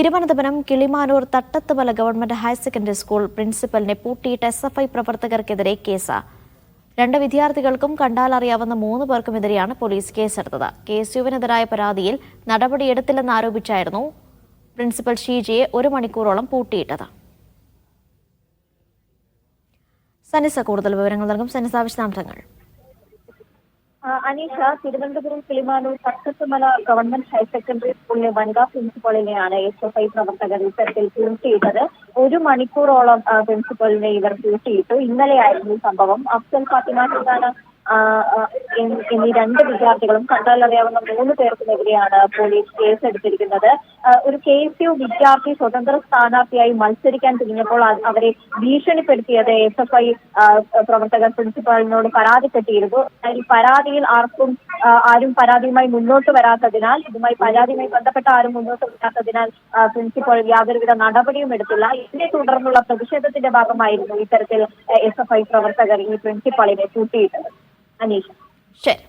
Thiruvananthapuram Kilimanoor Thattathumala government higher secondary school പ്രിൻസിപ്പലിനെ പൂട്ടിയിട്ട് S F I പ്രവർത്തകർക്കെതിരെ case. രണ്ട് വിദ്യാർത്ഥികൾക്കും കണ്ടാലറിയാവുന്ന മൂന്ന് പേർക്കുമെതിരെയാണ് പോലീസ് കേസെടുത്തത്. കെ എസ് യുവിനെതിരായ പരാതിയിൽ നടപടിയെടുത്തില്ലെന്ന് ആരോപിച്ചായിരുന്നു പ്രിൻസിപ്പൽ ഷീജയെ ഒരു മണിക്കൂറോളം പൂട്ടിയിട്ടത്. സനിസ കൂടുതൽ വിവരങ്ങൾ നൽകും സനിസ വിശദാംശങ്ങൾ. Aneesha Thiruvananthapuram Kilimanoor Thattathumala government higher secondary സ്കൂളിലെ വനിതാ പ്രിൻസിപ്പളിനെയാണ് എസ് എഫ് ഐ പ്രവർത്തകർ ഇത്തരത്തിൽ പൂട്ടിയിട്ടത് ഒരു മണിക്കൂറോളം പ്രിൻസിപ്പളിനെ ഇവർ പൂട്ടിയിട്ടു ഇന്നലെയായിരുന്നു സംഭവം. അഫ്സൽ ഫാത്തിമ സുൽത്താന എന്നീ രണ്ട് വിദ്യാർത്ഥികളും കണ്ടാലറിയാവുന്ന മൂന്ന് പേർക്കുമെതിരെയാണ് പോലീസ് കേസ് എടുത്തിരിക്കുന്നത്. ഒരു കെ എസ് യു വിദ്യാർത്ഥി സ്വതന്ത്ര സ്ഥാനാർത്ഥിയായി മത്സരിക്കാൻ തിരിഞ്ഞപ്പോൾ അവരെ ഭീഷണിപ്പെടുത്തിയത് എസ് എഫ് ഐ പ്രവർത്തകർ പ്രിൻസിപ്പാളിനോട് പരാതിപ്പെട്ടിരുന്നു. ഈ പരാതിയിൽ ആർക്കും ആരും പരാതിയുമായി മുന്നോട്ട് വരാത്തതിനാൽ ഇതുമായി പരാതിയുമായി ബന്ധപ്പെട്ട ആരും മുന്നോട്ട് വരാത്തതിനാൽ പ്രിൻസിപ്പൽ യാതൊരുവിധ നടപടിയും എടുത്തില്ല. ഇതിനെ തുടർന്നുള്ള പ്രതിഷേധത്തിന്റെ ഭാഗമായിരുന്നു ഇത്തരത്തിൽ എസ് എഫ് ഐ പ്രവർത്തകർ ഈ പ്രിൻസിപ്പാളിനെ കൂട്ടിയിട്ടത് അനീഷ് ശരി